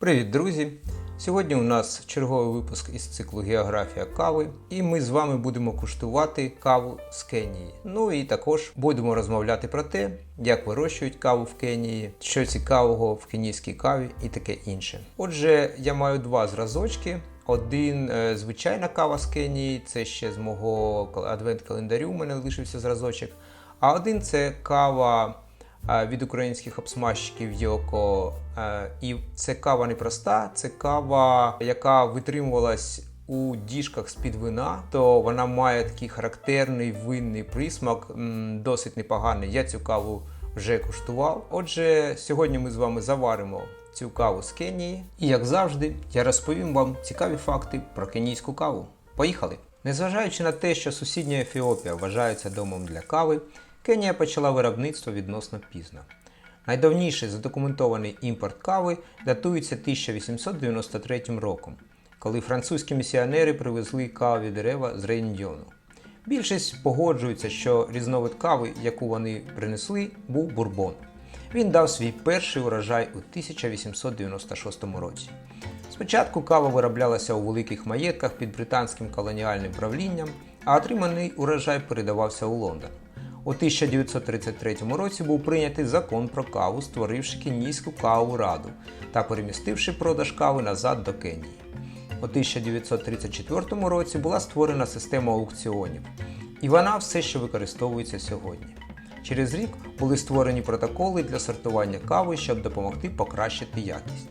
Привіт, друзі! Сьогодні у нас черговий випуск із циклу Географія кави, і ми з вами будемо куштувати каву з Кенії. Ну і також будемо розмовляти про те, як вирощують каву в Кенії, що цікавого в кенійській каві і таке інше. Отже, я маю два зразочки. Один е, звичайна кава з Кенії, це ще з мого адвент-календарю. У мене лишився зразочок. А один це кава е, від українських обсмажчиків Йоко. Е, І це кава не проста, це кава, яка витримувалась у діжках з-під вина, то вона має такий характерний винний присмак, досить непоганий. Я цю каву вже куштував. Отже, сьогодні ми з вами заваримо цю каву з Кенії. І як завжди, я розповім вам цікаві факти про кенійську каву. Поїхали! Незважаючи на те, що сусідня Ефіопія вважається домом для кави, Кенія почала виробництво відносно пізно. Найдавніший задокументований імпорт кави датується 1893 роком, коли французькі місіонери привезли кавові дерева з Рейньйону. Більшість погоджується, що різновид кави, яку вони принесли, був бурбон. Він дав свій перший урожай у 1896 році. Спочатку кава вироблялася у великих маєтках під британським колоніальним правлінням, а отриманий урожай передавався у Лондон. У 1933 році був прийнятий закон про каву, створивши Кенійську кавову раду та перемістивши продаж кави назад до Кенії. У 1934 році була створена система аукціонів, і вона все ще використовується сьогодні. Через рік були створені протоколи для сортування кави, щоб допомогти покращити якість.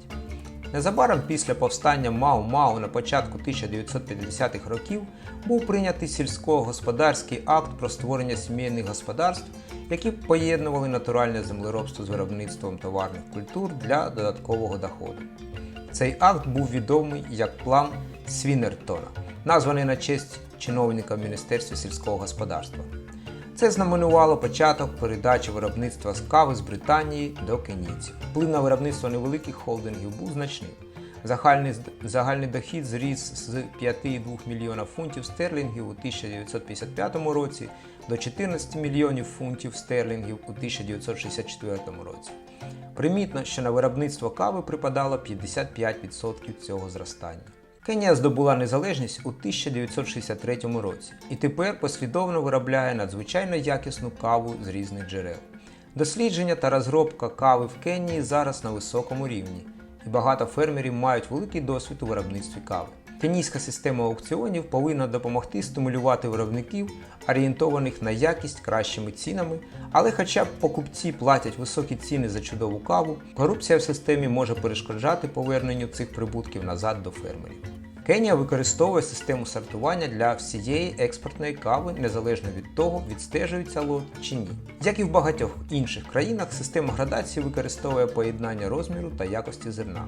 Незабаром після повстання Мау-Мау на початку 1950-х років був прийнятий сільськогосподарський акт про створення сімейних господарств, які поєднували натуральне землеробство з виробництвом товарних культур для додаткового доходу. Цей акт був відомий як план Свінертона, названий на честь чиновника в Міністерстві сільського господарства. Це знаменувало початок передачі виробництва з кави з Британії до кенійців. Вплив на виробництво невеликих холдингів був значним. Загальний, загальний дохід зріс з 5,2 мільйона фунтів стерлінгів у 1955 році до 14 мільйонів фунтів стерлінгів у 1964 році. Примітно, що на виробництво кави припадало 55% цього зростання. Кенія здобула незалежність у 1963 році і тепер послідовно виробляє надзвичайно якісну каву з різних джерел. Дослідження та розробка кави в Кенії зараз на високому рівні, і багато фермерів мають великий досвід у виробництві кави. Кенійська система аукціонів повинна допомогти стимулювати виробників, орієнтованих на якість кращими цінами, але хоча б покупці платять високі ціни за чудову каву, корупція в системі може перешкоджати поверненню цих прибутків назад до фермерів. Кенія використовує систему сортування для всієї експортної кави незалежно від того, відстежується лот чи ні. Як і в багатьох інших країнах, система градації використовує поєднання розміру та якості зерна.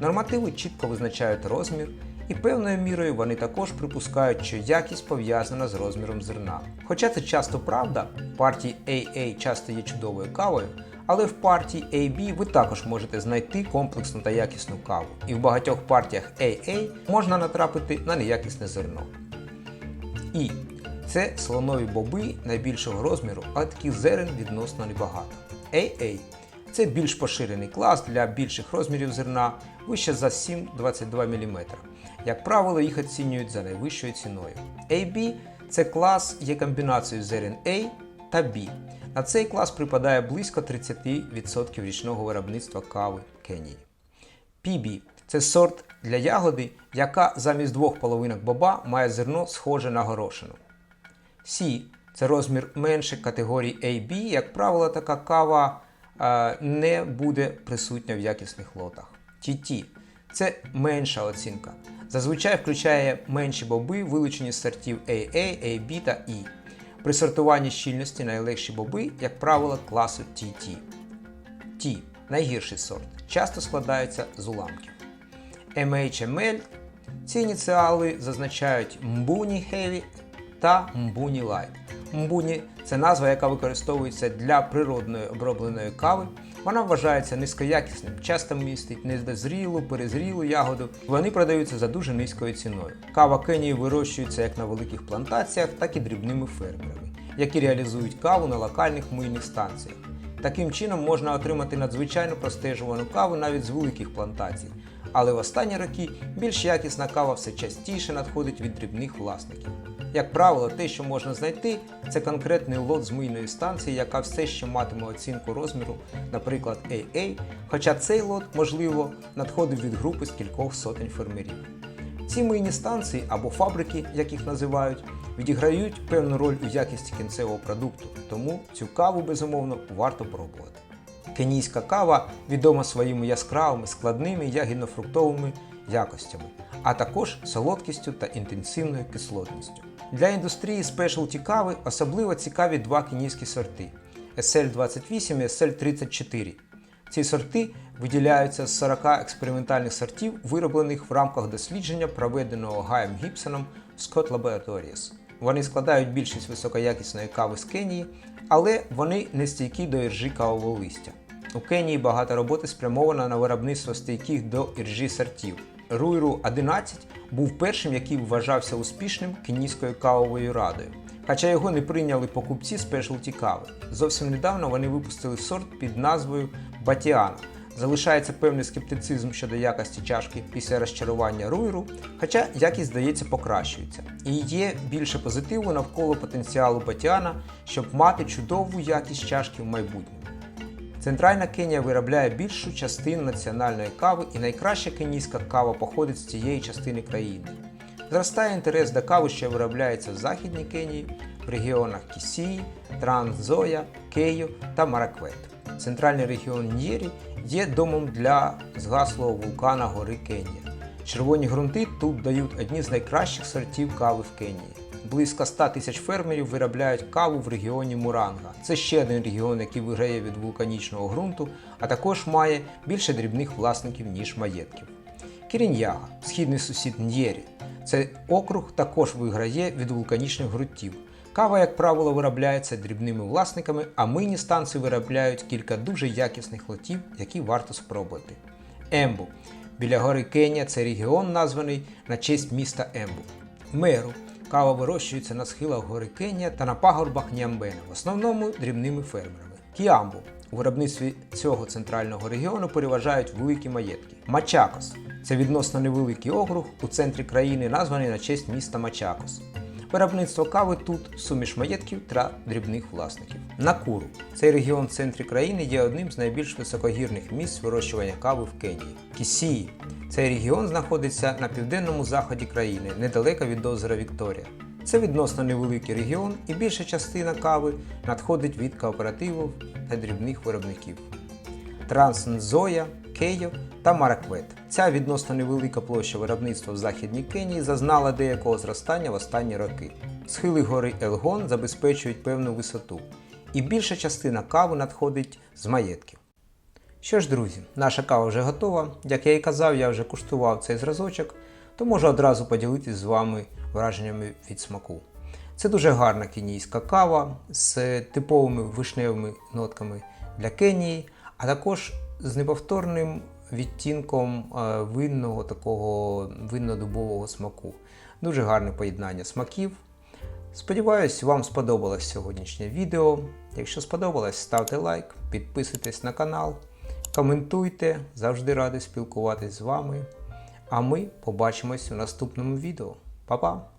Нормативи чітко визначають розмір, і певною мірою вони також припускають, що якість пов'язана з розміром зерна. Хоча це часто правда, партії AA часто є чудовою кавою, але в партії AB ви також можете знайти комплексну та якісну каву. І в багатьох партіях AA можна натрапити на неякісне зерно. І це слонові боби найбільшого розміру, але таких зерен відносно небагато. AA це більш поширений клас для більших розмірів зерна вище за 7,22 мм. Як правило, їх оцінюють за найвищою ціною. AB це клас є комбінацією зерен A та B. На цей клас припадає близько 30% річного виробництва кави Кенії. PB це сорт для ягоди, яка замість двох половинок боба має зерно схоже на горошину. C це розмір менше категорії AB, як правило, така кава е, не буде присутня в якісних лотах. TT це менша оцінка. Зазвичай включає менші боби, вилучені з сортів AA, AB та E. При сортуванні щільності найлегші боби, як правило, класу TT. T найгірший сорт, часто складається з уламків. MHML ці ініціали зазначають Mbuni Heavy та Mbuni Light. Mbuni – це назва, яка використовується для природної обробленої кави. Вона вважається низькоякісним, часто містить недозрілу, перезрілу ягоду. Вони продаються за дуже низькою ціною. Кава Кенії вирощується як на великих плантаціях, так і дрібними фермерами, які реалізують каву на локальних мийних станціях. Таким чином можна отримати надзвичайно простежувану каву навіть з великих плантацій. Але в останні роки більш якісна кава все частіше надходить від дрібних власників. Як правило, те, що можна знайти, це конкретний лот з мийної станції, яка все ще матиме оцінку розміру, наприклад, AA, хоча цей лот, можливо, надходив від групи з кількох сотень фермерів. Ці мийні станції або фабрики, як їх називають, відіграють певну роль у якісті кінцевого продукту, тому цю каву безумовно варто пробувати. Кенійська кава відома своїми яскравими, складними ягідно-фруктовими якостями, а також солодкістю та інтенсивною кислотністю. Для індустрії спешалті кави особливо цікаві два кенійські сорти SL28 і SL34. Ці сорти виділяються з 40 експериментальних сортів, вироблених в рамках дослідження, проведеного Гаєм Гібсоном в Scott Laboratories. Вони складають більшість високоякісної кави з Кенії, але вони не стійкі до іржі кавового листя. У Кенії багато роботи спрямовано на виробництво стійких до іржі сортів. Руйру 11 був першим, який вважався успішним кенійською кавовою радою. Хоча його не прийняли покупці спешалті кави. Зовсім недавно вони випустили сорт під назвою Батіана. Залишається певний скептицизм щодо якості чашки після розчарування руйру, хоча якість, здається, покращується. І є більше позитиву навколо потенціалу Батіана, щоб мати чудову якість чашки в майбутньому. Центральна Кенія виробляє більшу частину національної кави, і найкраща кенійська кава походить з цієї частини країни. Зростає інтерес до кави, що виробляється в Західній Кенії, в регіонах Кісії, Транс-Зоя, Кейо та Мараквет. Центральний регіон Н'єрі є домом для згаслого вулкана гори Кенія. Червоні ґрунти тут дають одні з найкращих сортів кави в Кенії. Близько 100 тисяч фермерів виробляють каву в регіоні Муранга. Це ще один регіон, який виграє від вулканічного ґрунту, а також має більше дрібних власників, ніж маєтків. Кіріньяга, східний сусід Н'єрі. Цей округ також виграє від вулканічних ґрунтів. Кава, як правило, виробляється дрібними власниками, а мийні станції виробляють кілька дуже якісних лотів, які варто спробувати. Ембу. Біля гори Кенія це регіон, названий на честь міста Ембу. Меру. Кава вирощується на схилах гори Кенія та на пагорбах Нямбена, в основному дрібними фермерами. Кіамбу. У виробництві цього центрального регіону переважають великі маєтки. Мачакос це відносно невеликий округ у центрі країни, названий на честь міста Мачакос. Виробництво кави тут суміш маєтків та дрібних власників. Накуру. Цей регіон в центрі країни є одним з найбільш високогірних місць вирощування кави в Кенії. Кісії. Цей регіон знаходиться на південному заході країни, недалеко від озера Вікторія. Це відносно невеликий регіон, і більша частина кави надходить від кооперативів та дрібних виробників. Транснзоя, Кейо та Мараквет. Ця відносно невелика площа виробництва в Західній Кенії зазнала деякого зростання в останні роки. Схили гори Елгон забезпечують певну висоту, і більша частина кави надходить з маєтків. Що ж, друзі, наша кава вже готова. Як я і казав, я вже куштував цей зразочок, то можу одразу поділитися з вами враженнями від смаку. Це дуже гарна кенійська кава з типовими вишневими нотками для Кенії, а також з неповторним відтінком е, винного такого винно-дубового смаку. Дуже гарне поєднання смаків. Сподіваюсь, вам сподобалось сьогоднішнє відео. Якщо сподобалось, ставте лайк, підписуйтесь на канал, коментуйте, завжди радий спілкуватись з вами. А ми побачимось у наступному відео. Па-па!